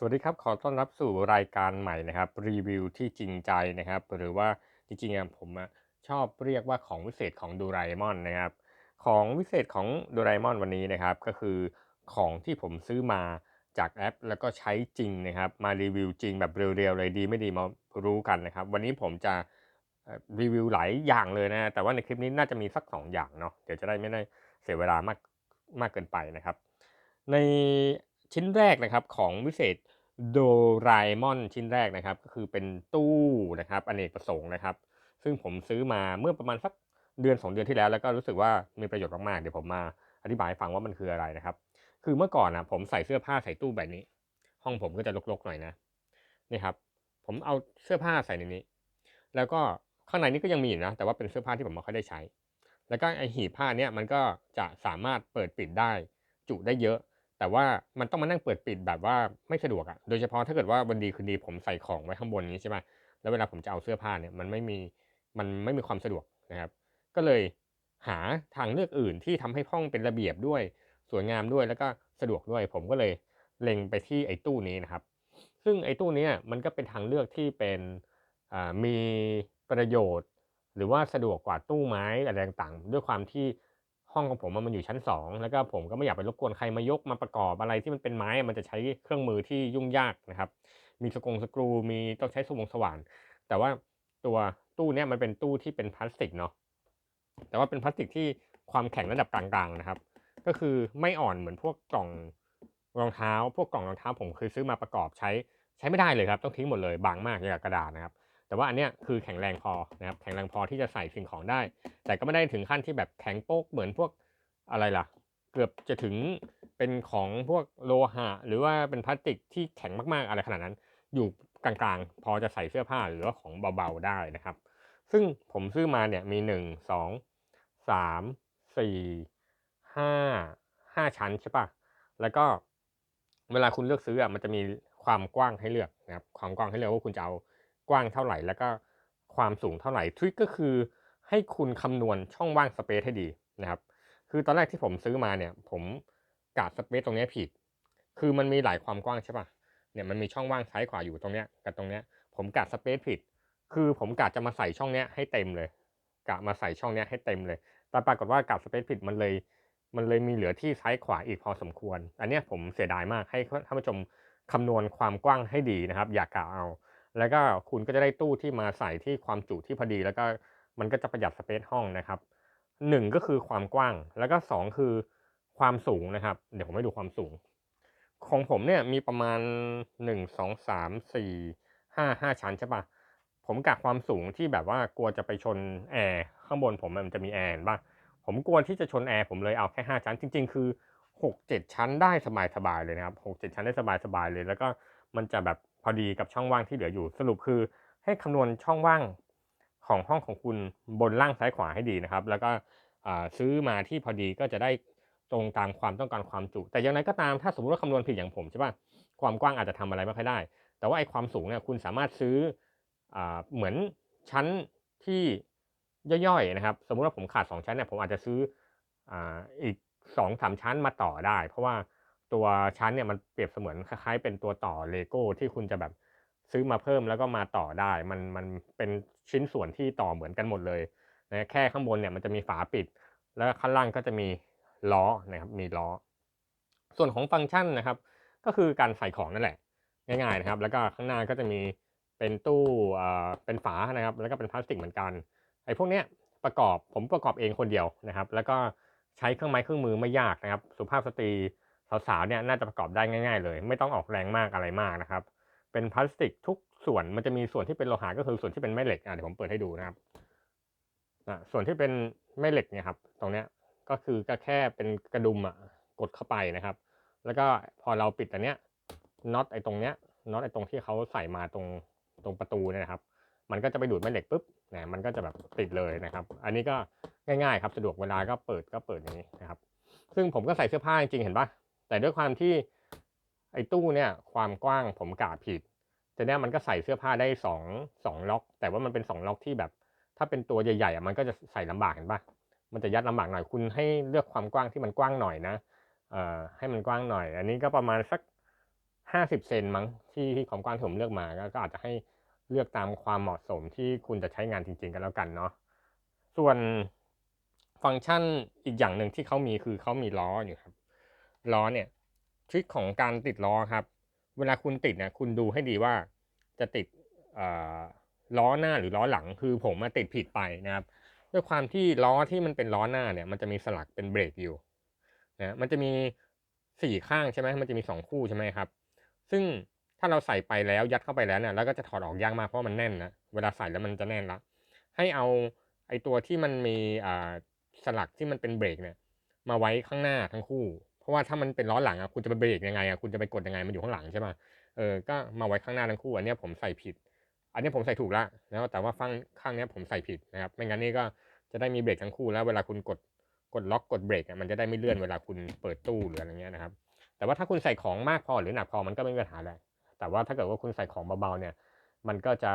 สวัสดีครับ ขอต้อนรับสู่รายการใหม่นะครับ รีวิวที่จริงใจนะครับ หรือว่าจริงๆอะผมชอบเรียกว่าของวิเศษของดราเอมอนนะครับ ของวิเศษของดราเอมอนวันนี้นะครับ ก็คือของที่ผมซื้อมาจากแอป แล้วก็ใช้จริงนะครับ มารีวิวจริงแบบเรียวๆเลยดีไม่ดีมารู้กันนะครับ วันนี้ผมจะรีวิวหลายอย่างเลยนะ แต่ว่าในคลิปนี้น่าจะมีสัก 2 อย่างเนาะเดี๋ยวจะได้ไม่ได้เสียเวลามากมากเกินไปนะครับ ใน ชิ้นแรกนะครับของวิเศษโดราเอมอนชิ้นแรกนะครับ ก็คือเป็นตู้นะครับอเนกประสงค์นะครับ ซึ่งผมซื้อมาเมื่อประมาณสักเดือน 2 เดือนที่แล้วแล้วก็รู้สึกว่ามีประโยชน์มากๆเดี๋ยวผมมาอธิบายให้ฟังว่ามันคืออะไรนะครับ คือเมื่อก่อนนะผมใส่เสื้อผ้าใส่ตู้แบบนี้ ห้องผมก็จะรกๆหน่อยนะนี่ครับ ผมเอาเสื้อผ้าใส่ในนี้ แล้วก็ข้างในนี้ก็ยังมีอยู่นะ แต่ว่าเป็นเสื้อผ้าที่ผมไม่ค่อยได้ใช้ แล้วก็ไอหีบผ้าเนี่ยมันก็จะสามารถเปิดปิดได้ จุได้เยอะ แต่ว่ามันต้องมานั่งเปิดปิดแบบว่าไม่สะดวกอะโดยเฉพาะถ้าเกิดว่าวันดีคืนดีผมใส่ของไว้ข้างบนนี้ใช่ไหมแล้วเวลาผมจะเอาเสื้อผ้าเนี่ยมันไม่มีมันไม่มีความสะดวกนะครับ ก็เลยหาทางเลือกอื่นที่ทำให้ห้องเป็นระเบียบด้วยสวยงามด้วยแล้วก็สะดวกด้วย ผมก็เลยเล็งไปที่ไอ้ตู้นี้นะครับ ซึ่งไอ้ตู้นี้มันก็เป็นทางเลือกที่เป็นมีประโยชน์ หรือว่าสะดวกกว่าตู้ไม้อะไรต่างๆด้วยความที่ ห้องของผมมันอยู่ชั้น 2 แล้วก็ผมก็ไม่อยากไปรบกวนใครมายกมาประกอบอะไรที่มันเป็นไม้มันจะใช้เครื่องมือที่ยุ่งยากนะครับ มีสกงสกรูมีต้องใช้สวงสว่าน แต่ว่าตัวตู้เนี้ยมันเป็นตู้ที่เป็นพลาสติกเนาะแต่ว่าเป็นพลาสติกที่ความแข็งระดับกลางๆนะครับ ก็คือไม่อ่อนเหมือนพวกกล่องรองเท้า พวกกล่องรองเท้าผมเคยซื้อมาประกอบใช้ใช้ไม่ได้เลยครับ ต้องทิ้งหมดเลยบางมากอย่างกระดาษนะครับ แต่ว่าอันเนี้ยคือแข็งแรงพอนะครับแข็งแรงพอที่จะใส่สิ่งของได้ แต่ก็ไม่ได้ถึงขั้นที่แบบแข็งโป๊กเหมือนพวกอะไรล่ะ เกือบจะถึงเป็นของพวกโลหะ หรือว่าเป็นพลาสติกที่แข็งมากๆอะไรขนาดนั้น อยู่กลางๆ พอจะใส่เสื้อผ้าหรือว่าของเบาๆได้นะครับ ซึ่งผมซื้อมาเนี่ยมีหนึ่งสองสามสี่ห้าห้าชั้นใช่ปะแล้วก็เวลาคุณเลือกซื้ออะมันจะมีความกว้างให้เลือกนะครับความกว้างให้เลือกว่าคุณจะเอา กว้างเท่าไหร่ แล้วก็ความสูงเท่าไหร่ทริคก็คือให้คุณคำนวณช่องว่างสเปซให้ดีนะครับ คือตอนแรกที่ผมซื้อมาเนี่ย ผมกะสเปซตรงนี้ผิด คือมันมีหลายความกว้างใช่ปะเนี่ยมันมีช่องว่างซ้ายขวาอยู่ตรงเนี้ยกับตรงเนี้ย ผมกะสเปซผิด คือผมกะจะมาใส่ช่องเนี้ยให้เต็มเลยกะมาใส่ช่องเนี้ยให้เต็มเลย แต่ปรากฏว่ากะสเปซผิดมันเลย มันเลยมีเหลือที่ซ้ายขวาอีกพอสมควร อันเนี้ยผมเสียดายมากให้ท่านผู้ชมคำนวณความกว้างให้ดีนะครับ อย่ากะเอา แล้วก็คุณก็จะได้ตู้ที่มาใส่ที่ความจุที่พอดี แล้วก็มันก็จะประหยัดสเปซห้องนะครับหนึ่งก็คือความกว้าง แล้วก็สองคือความสูงนะครับ เดี๋ยวผมให้ดูความสูง ของผมเนี่ยมีประมาณหนึ่งสองสามสี่ห้าห้าชั้นใช่ปะผมกะความสูงที่แบบว่ากลัวจะไปชนแอร์ข้างบนผมมันจะมีแอร์เห็นปะผมกลัวที่จะชนแอร์ผมเลยเอาแค่ห้าชั้น จริง ๆ คือหกเจ็ดชั้นได้สบายๆเลยนะครับหกเจ็ดชั้นได้สบายๆเลย แล้วก็มันจะแบบ อดีกับช่องว่างที่เหลืออยู่ สรุปคือให้คำนวณช่องว่างของห้องของคุณบนล่างซ้ายขวาให้ดีนะครับ แล้วก็ซื้อมาที่พอดีก็จะได้ตรงตามความต้องการความจุ แต่อย่างไรก็ตามถ้าสมมติว่าคำนวณผิดอย่างผมใช่ปะความกว้างอาจจะทำอะไรไม่ค่อยได้ แต่ว่าไอ้ความสูงเนี่ยคุณสามารถซื้ออเหมือนชั้นที่ย่อยๆนะครับ สมมุติว่าผมขาด 2 ชั้นเนี่ยผมอาจจะซื้อออีก2อสามชั้นมาต่อได้ เพราะว่า ตัวชั้นเนี่ยมันเปรียบเสมือนคล้ายๆเป็นตัวต่อเลโก้ที่คุณจะแบบซื้อมาเพิ่มแล้วก็มาต่อได้ มันมันเป็นชิ้นส่วนที่ต่อเหมือนกันหมดเลยนะแค่ข้างบนเนี่ยมันจะมีฝาปิด แล้วข้างล่างก็จะมีล้อนะครับมีล้อ ส่วนของฟังก์ชันนะครับ ก็คือการใส่ของนั่นแหละ ง่ายๆนะครับ แล้วก็ข้างหน้าก็จะมีเป็นตู้อ่าเป็นฝานะครับ แล้วก็เป็นพลาสติกเหมือนกันไอ้พวกเนี้ยประกอบผมประกอบเองคนเดียวนะครับ แล้วก็ใช้เครื่องไม้เครื่องมือไม่ยากนะครับ สุภาพสตรี สาวๆเนี่ยน่าจะประกอบได้ง่ายๆเลย ไม่ต้องออกแรงมากอะไรมากนะครับ เป็นพลาสติกทุกส่วนมันจะมีส่วนที่เป็นโลหะก็คือส่วนที่เป็นแม่เหล็กอะเดี๋ยวผมเปิดให้ดูนะครับอะส่วนที่เป็นแม่เหล็กเนี่ยครับ ตรงเนี้ยก็คือก็แค่เป็นกระดุมอะกดเข้าไปนะครับ แล้วก็พอเราปิดอันเนี้ยน็อตไอ้ตรงเนี้ยน็อตไอ้ตรงที่เขาใส่มาตรงตรงประตูเนี่ยนะครับ มันก็จะไปดูดแม่เหล็กปุ๊บนะมันก็จะแบบติดเลยนะครับ อันนี้ก็ง่ายๆ ครับสะดวกเวลาก็เปิดก็เปิดอย่างนี้นะครับ ซึ่งผมก็ใส่เสื้อผ้าจริงเห็นปะ แต่ด้วยความที่ไอ้ตู้เนี่ยความกว้างผมกะผิดแต่เนี้ยมันก็ใส่เสื้อผ้าได้สองสองล็อก แต่ว่ามันเป็นสองล็อกที่แบบ ถ้าเป็นตัวใหญ่ๆอะมันก็จะใส่ลำบากเห็นปะมันจะยัดลำบากหน่อยคุณให้เลือกความกว้างที่มันกว้างหน่อยนะเอ่อให้มันกว้างหน่อย อันนี้ก็ประมาณสัก50เซนมั้งที่ที่ความกว้างที่ผมเลือกมาก็อาจจะให้เลือกตามความเหมาะสมที่คุณจะใช้งานจริง ๆ กันแล้วกันเนาะส่วนฟังก์ชันอีกอย่างหนึ่งที่เขามีคือเขามีล้ออยู่ครับ ล้อเนี่ยทริคของการติดล้อครับ เวลาคุณติดเนี่ยคุณดูให้ดีว่าจะติดล้อหน้าหรือล้อหลัง คือผมมาติดผิดไปนะครับ ด้วยความที่ล้อที่มันเป็นล้อหน้าเนี่ย มันจะมีสลักเป็นเบรกอยู่นะมันจะมีสี่ข้างใช่ไหมมันจะมีสองคู่ใช่ไหมครับ ซึ่งถ้าเราใส่ไปแล้วยัดเข้าไปแล้วเนี่ยแล้วก็จะถอดออกยากมากเพราะมันแน่นนะเวลาใส่แล้วมันจะแน่นละให้เอาไอตัวที่มันมีอ่าสลักที่มันเป็นเบรกเนี่ย มาไว้ข้างหน้าทั้งคู่ ราะว่าถ้ามันเป็นล้อหลังอะคุณจะไปเบรกยังไงอะคุณจะไปกดยังไงมันอยู่ข้างหลังใช่ไหมเออก็มาไว้ข้างหน้าทั้งคู่อันนี้ผมใส่ผิด อันนี้ผมใส่ถูกแล้วนะแต่ว่าฟังข้างนี้ผมใส่ผิดนะครับไม่งั้นนี่ก็จะได้มีเบรกทั้งคู่แล้วเวลาคุณกดกดล็อกกดเบรกมันจะได้ไม่เลื่อนเวลาคุณเปิดตู้หรืออะไรเงี้ยนะครับ แต่ว่าถ้าคุณใส่ของมากพอหรือหนักพอมันก็ไม่มีปัญหาอะไรแต่ว่าถ้าเกิดว่าคุณใส่ของเบาๆเนี่ย มันก็จะ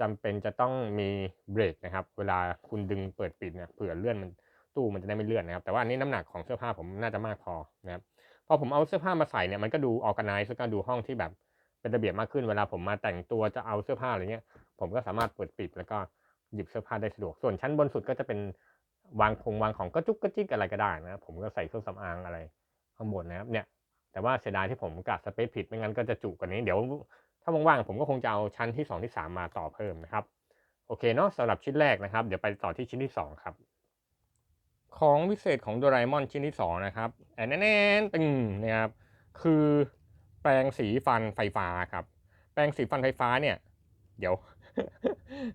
จำเป็นจะต้องมีเบรกนะครับ เวลาคุณดึงเปิดปิดเนี่ยเผื่อเลื่อนมัน ตู้มันจะได้ไม่เลื่อนนะครับ แต่ว่าอันนี้น้ำหนักของเสื้อผ้าผมน่าจะมากพอนะครับ พอผมเอาเสื้อผ้ามาใส่เนี่ยมันก็ดูออกกันไนซ์แล้วก็ดูห้องที่แบบเป็นระเบียบมากขึ้น เวลาผมมาแต่งตัวจะเอาเสื้อผ้าอะไรเงี้ย ผมก็สามารถเปิดปิดแล้วก็หยิบเสื้อผ้าได้สะดวก ส่วนชั้นบนสุดก็จะเป็นวางคงวางของก็จุกกระจิกอะไรก็ได้นะ ผมก็ใส่เครื่องสำอางอะไรข้างบนนะครับ เนี่ย แต่ว่าเสียดายที่ผมกะสเปซผิดไม่งั้นก็จะจุกว่านี้ เดี๋ยวถ้าว่างๆผมก็คงจะเอาชั้นที่ 2 ที่ 3 มาต่อเพิ่มนะครับ โอเคเนาะสำหรับชิ้นแรกนะครับ เดี๋ยวไปต่อที่ชิ้นที่ 2 ครับ ของวิเศษของโดราเอมอนชิ้นที่ 2 นะครับแอนแอนตึงนะครับคือแปรงสีฟันไฟฟ้าครับ แปรงสีฟันไฟฟ้าเนี่ย เดี๋ยว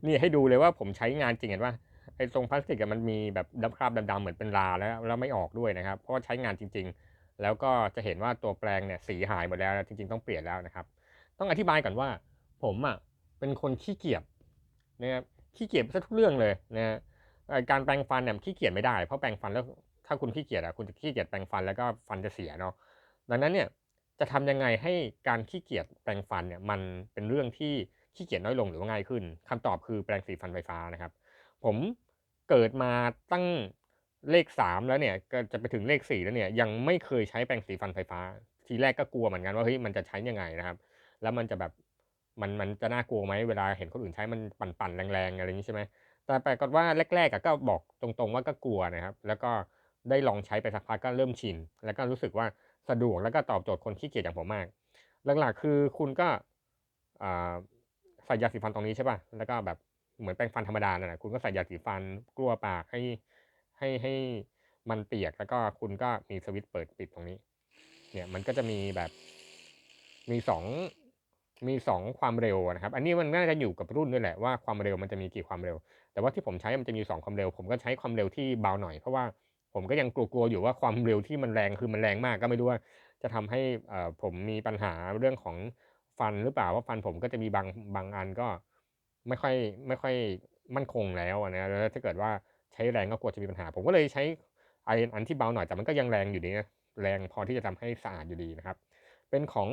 นี่ให้ดูเลยว่าผมใช้งานจริงเห็นว่าไอ้ตรงพลาสติกมันมีแบบดำคราบดำๆเหมือนเป็นลาแล้วแล้วไม่ออกด้วยนะครับ เพราะว่าใช้งานจริง ๆ แล้วก็จะเห็นว่าตัวแปรงเนี่ยสีหายหมดแล้วจริง ๆ ต้องเปลี่ยนแล้วนะครับ ต้องอธิบายก่อนว่า ผมอะเป็นคนขี้เกียจนะครับขี้เกียจซะทุกเรื่องเลยนะ การแปรงฟันเนี่ยขี้เกียจไม่ได้ เพราะแปรงฟันแล้วถ้าคุณขี้เกียจอะคุณจะขี้เกียจแปรงฟันแล้วก็ฟันจะเสียเนาะดังนั้นเนี่ยจะทำยังไงให้การขี้เกียจแปรงฟันเนี่ยมันเป็นเรื่องที่ขี้เกียจน้อยลงหรือว่าง่ายขึ้นคำตอบคือแปรงสีฟันไฟฟ้านะครับ ผมเกิดมาตั้งเลขสามแล้วเนี่ยก็จะไปถึงเลขสี่แล้วเนี่ยยังไม่เคยใช้แปรงสีฟันไฟฟ้า ทีแรกก็กลัวเหมือนกันว่าเฮ้ยมันจะใช้ยังไงนะครับ แล้วมันจะแบบมันมันจะน่ากลัวไหมเวลาเห็นคนอื่นใช้มันปั่นๆแรงๆอะไรอย่างนี้ใช่ไหม แต่ปรากฏว่าแรกๆก็บอกตรงๆว่าก็กลัวนะครับ แล้วก็ได้ลองใช้ไปสักพักก็เริ่มชิน แล้วก็รู้สึกว่าสะดวกแล้วก็ตอบโจทย์คนขี้เกียจอย่างผมมาก หลักๆคือคุณก็ใส่ยาสีฟันตรงนี้ใช่ป่ะ แล้วก็แบบเหมือนแปรงฟันธรรมดานะคุณก็ใส่ยาสีฟันกลัวปากให้ให้ให้มันเปียก แล้วก็คุณก็มีสวิตช์เปิดปิดตรงนี้ เนี่ยมันก็จะมีแบบมีสอง มีสองความเร็วนะครับ อันนี้มันน่าจะอยู่กับรุ่นด้วยแหละว่าความเร็วมันจะมีกี่ความเร็ว แต่ว่าที่ผมใช้มันจะมี 2 ความเร็ว ผมก็ใช้ความเร็วที่เบาหน่อยเพราะว่าผมก็ยังกลัวๆอยู่ว่าความเร็วที่มันแรงคือมันแรงมากก็ไม่รู้ว่าจะทำให้ผมมีปัญหาเรื่องของฟันหรือเปล่าว่าฟันผมก็จะมีบางบางอันก็ไม่ค่อยไม่ค่อยมั่นคงแล้วนะแล้วถ้าเกิดว่าใช้แรงก็กลัวจะมีปัญหา ผมก็เลยใช้ไออันที่เบาหน่อยแต่มันก็ยังแรงอยู่ดีนะแรงพอที่จะทำให้สะอาดอยู่ดีนะครับ เป็นของ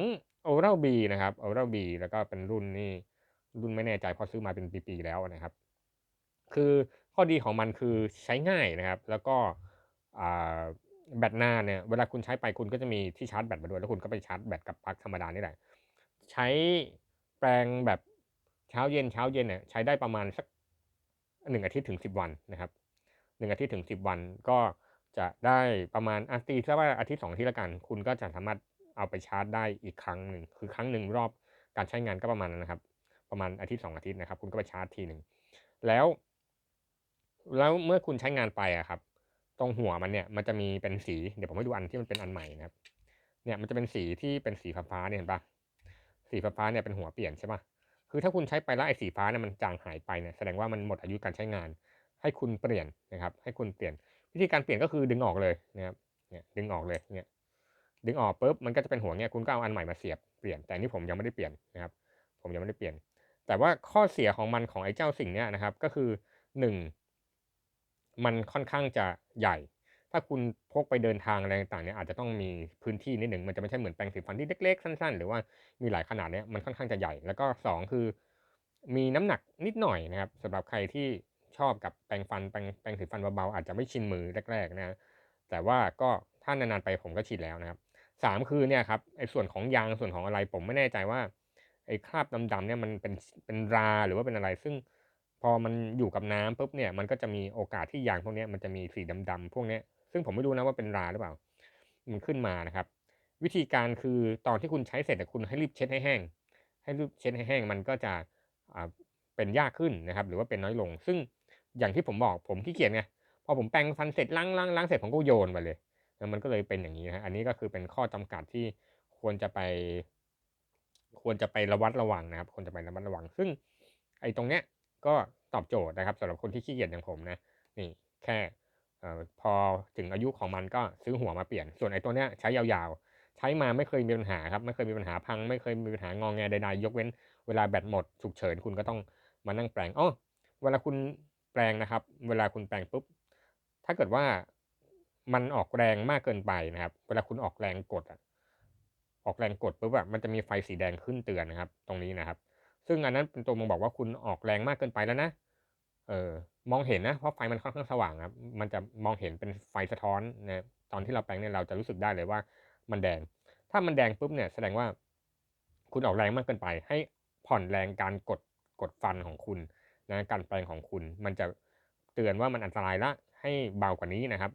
Oral B นะครับ Oral B แล้วก็เป็นรุ่นนี่รุ่นไม่แน่ใจเพราะซื้อมาเป็นปีๆแล้วนะครับ คือข้อดีของมันคือใช้ง่ายนะครับ แล้วก็แบตหน้าเนี่ยเวลาคุณใช้ไปคุณก็จะมีที่ชาร์จแบตมาด้วยแล้วคุณก็ไปชาร์จแบตกับปลั๊กธรรมดานี่แหละ ใช้แปลงแบบเช้าเย็นเช้าเย็นเนี่ยใช้ได้ประมาณสักหนึ่งอาทิตย์ถึงสิบวันนะครับหนึ่งอาทิตย์ถึงสิบวันก็จะได้ประมาณอาทิตีถ้าว่าอาทิตย์สองอาทิตย์ละกัน คุณก็จะสามารถ เอาไปชาร์จได้อีกครั้งหนึ่งคือครั้งหนึ่งรอบการใช้งานก็ประมาณนั้นนะครับ ประมาณอาทิตย์สองอาทิตย์นะครับ คุณก็ไปชาร์จทีหนึ่งแล้ว แล้วเมื่อคุณใช้งานไปอะครับ ตรงหัวมันเนี่ยมันจะมีเป็นสีเดี๋ยวผมให้ดูอันที่มันเป็นอันใหม่นะครับ เนี่ยมันจะเป็นสีที่เป็นสีฟ้าเนี่ยเห็นปะสีฟ้าเนี่ยเป็นหัวเปลี่ยนใช่ปะคือถ้าคุณใช้ไปแล้วไอ้สีฟ้าเนี่ยมันจางหายไปเนี่ยแสดงว่ามันหมดอายุการใช้งาน ให้คุณเปลี่ยนนะครับ ให้คุณเปลี่ยนวิธีการเปลี่ยนก็คือดึงออกเลยนะครับเนี่ยดึงออกเลยเนี่ย ดึงออกปุ๊บมันก็จะเป็นหัวเนี่ยคุณก็เอาอันใหม่มาเสียบเปลี่ยนแต่นี่ผมยังไม่ได้เปลี่ยนนะครับ ผมยังไม่ได้เปลี่ยน แต่ว่าข้อเสียของมันของไอ้เจ้าสิ่งเนี้ยนะครับ ก็คือหนึ่งมันค่อนข้างจะใหญ่ ถ้าคุณพกไปเดินทางอะไรต่างๆเนี่ยอาจจะต้องมีพื้นที่นิดหนึ่งมันจะไม่ใช่เหมือนแปรงสีฟันที่เล็กๆสั้น ๆ หรือว่ามีหลายขนาดเนี่ยมันค่อนข้างจะใหญ่ แล้วก็ 2 คือ มีน้ำหนักนิดหน่อยนะครับสำหรับใครที่ชอบกับแปรงฟันแปรงแปรงสีฟันเบาๆอาจจะไม่ชินมือแรกๆนะแต่ว่าก็ถ้านานๆไปผมก็ชินแล้วนะครับ สามคือเนี่ยครับไอ้ส่วนของยางส่วนของอะไรผมไม่แน่ใจว่าไอ้คราบดำๆเนี่ยมันเป็นเป็นราหรือว่าเป็นอะไร ซึ่งพอมันอยู่กับน้ำปุ๊บเนี่ยมันก็จะมีโอกาสที่ยางพวกนี้มันจะมีสีดำๆพวกนี้ซึ่งผมไม่รู้นะว่าเป็นราหรือเปล่า มันขึ้นมานะครับ วิธีการคือตอนที่คุณใช้เสร็จคุณให้รีบเช็ดให้แห้ง ให้รีบเช็ดให้แห้งมันก็จะเป็นยากขึ้นนะครับ หรือว่าเป็นน้อยลง ซึ่งอย่างที่ผมบอกผมขี้เกียจไงพอผมแปรงฟันเสร็จล้างล้างล้างเสร็จผมก็โยนไปเลย มันก็เลยเป็นอย่างนี้นะอันนี้ก็คือเป็นข้อจำกัดที่ควรจะไป ควรจะไประวัดระวังนะครับ ควรจะไประมัดระวัง ซึ่ง ไอ้ตรงเนี้ยก็ตอบโจทย์นะครับสำหรับคนที่ขี้เกียจอย่างผมนะนี่แค่พอถึงอายุของมันก็ซื้อหัวมาเปลี่ยน ส่วนไอ้ตัวเนี้ยใช้ยาวๆ ใช้มาไม่เคยมีปัญหาครับ ไม่เคยมีปัญหาพัง ไม่เคยมีปัญหางองแงใดๆ ยกเว้นเวลาแบตหมดฉุกเฉินคุณก็ต้องมานั่งแปลงอ๋อเวลาคุณแปลงนะครับ เวลาคุณแปลงปุ๊บ ถ้าเกิดว่า มันออกแรงมากเกินไปนะครับ เวลาคุณออกแรงกดอะออกแรงกดปุ๊บอะมันจะมีไฟสีแดงขึ้นเตือนนะครับ ตรงนี้นะครับ ซึ่งอันนั้นเป็นตัวมองบอกว่าคุณออกแรงมากเกินไปแล้วนะเออมองเห็นนะเพราะไฟมันค่อนข้างสว่างครับ มันจะมองเห็นเป็นไฟสะท้อนนะตอนที่เราแปลงเนี่ยเราจะรู้สึกได้เลยว่ามันแดง ถ้ามันแดงปุ๊บเนี่ยแสดงว่าคุณออกแรงมากเกินไป ให้ผ่อนแรงการกดกดฟันของคุณนะการแปลงของคุณ มันจะเตือนว่ามันอันตรายละให้เบากว่านี้นะครับ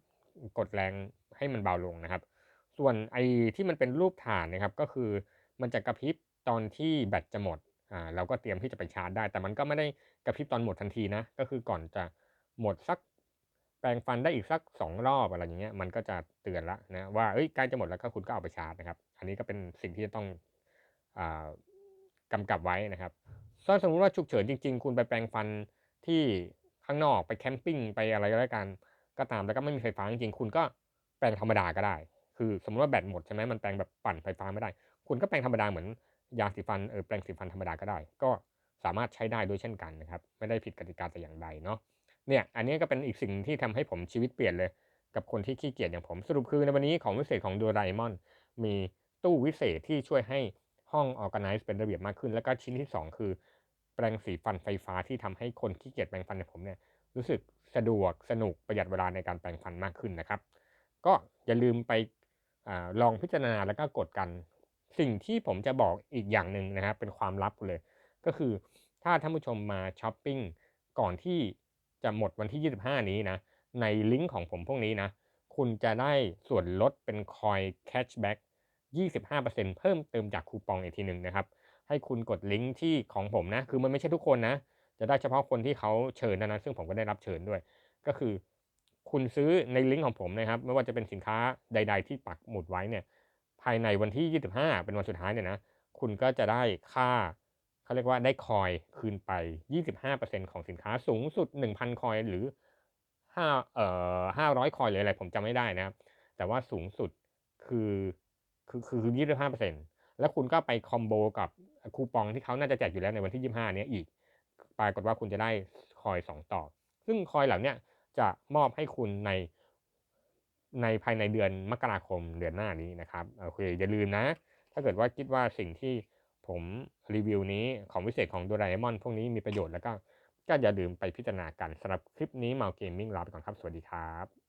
กดแรงให้มันเบาลงนะครับ ส่วนไอ้ที่มันเป็นรูปฐานนะครับก็คือมันจะกระพริบตอนที่แบตจะหมดอ่าเราก็เตรียมที่จะไปชาร์จได้ แต่มันก็ไม่ได้กระพริบตอนหมดทันทีนะ ก็คือก่อนจะหมดสักแปรงฟันได้อีกสัก 2 รอบอะไรอย่างเงี้ยมันก็จะเตือนละนะว่าเอ้ยใกล้จะหมดแล้วก็คุณก็เอาไปชาร์จนะครับ อันนี้ก็เป็นสิ่งที่จะต้องอ่ากำกับไว้นะครับถ้าสมมติว่าฉุกเฉินจริง ๆ คุณไปแปรงฟันที่ข้างนอกไปแคมปิ้งไปอะไรก็แล้วกัน ก็ตามแล้วก็ไม่มีไฟฟ้าจริงๆคุณก็แปรงธรรมดาก็ได้ คือสมมติว่าแบตหมดใช่ไหมมันแปรงแบบปั่นไฟฟ้าไม่ได้ คุณก็แปรงธรรมดาเหมือนยาสีฟันเออแปรงสีฟันธรรมดาก็ได้ ก็สามารถใช้ได้ด้วยเช่นกันนะครับ ไม่ได้ผิดกติกาแต่อย่างใดเนาะเนี่ยอันนี้ก็เป็นอีกสิ่งที่ทำให้ผมชีวิตเปลี่ยนเลย กับคนที่ขี้เกียจอย่างผมสรุปคือในวันนี้ของวิเศษของดราเอมอนมีตู้วิเศษที่ช่วยให้ห้องออ g a n i z e เป็นระเบียบมากขึ้น แล้วก็ชิ้นที่ 2 คือ แปรงสีฟันไฟฟ้าที่ทำให้คนขี้เกียจแปรงฟันอย่างผมเนี่ย รู้สึกสะดวกสนุกประหยัดเวลาในการแปรงฟันมากขึ้นนะครับ ก็อย่าลืมไปอลองพิจารณาแล้วก็กดกัน สิ่งที่ผมจะบอกอีกอย่างหนึ่งนะครับ เป็นความลับเลย ก็คือถ้าท่านผู้ชมมาช้อปปิ้งก่อนที่จะหมดวันที่ 25 นี้นะ ในลิงก์ของผมพวกนี้นะ คุณจะได้ส่วนลดเป็นคอยแคชแบ็ก25%เพิ่มเติมจากคูปองอีกทีหนึ่งนะครับ ให้คุณกดลิงก์ที่ของผมนะ คือมันไม่ใช่ทุกคนนะ จะได้เฉพาะคนที่เขาเชิญนะนะซึ่งผมก็ได้รับเชิญด้วย ก็คือ คุณซื้อในลิงก์ของผมนะครับ ไม่ว่าจะเป็นสินค้าใด ๆ ที่ปักหมุดไว้เนี่ย ภายในวันที่ 25 เป็นวันสุดท้ายเนี่ยนะ คุณก็จะได้ค่าเขาเรียกว่าได้คอยคืนไป 25%ของสินค้าสูงสุด 1,000 คอยหรือ5เอ่อ500 คอยหรืออะไรผมจำไม่ได้นะครับ แต่ว่าสูงสุดคือคือคือ25%แล้วคุณก็ไปคอมโบกับคูปองที่เขาน่าจะแจกอยู่แล้วในวันที่25เนี้ยอีก ปรากฏว่าคุณจะได้คอยสองต่อ ซึ่งคอยเหล่านี้จะมอบให้คุณในในภายในเดือนมกราคมเดือนหน้านี้นะครับโอเคอย่าลืมนะ ถ้าเกิดว่าคิดว่าสิ่งที่ผมรีวิวนี้ของวิเศษของโดราเอมอนพวกนี้มีประโยชน์แล้วก็ก็อย่าลืมไปพิจารณากันสำหรับคลิปนี้มาเกมมิ่งลาไปก่อนครับ สวัสดีครับ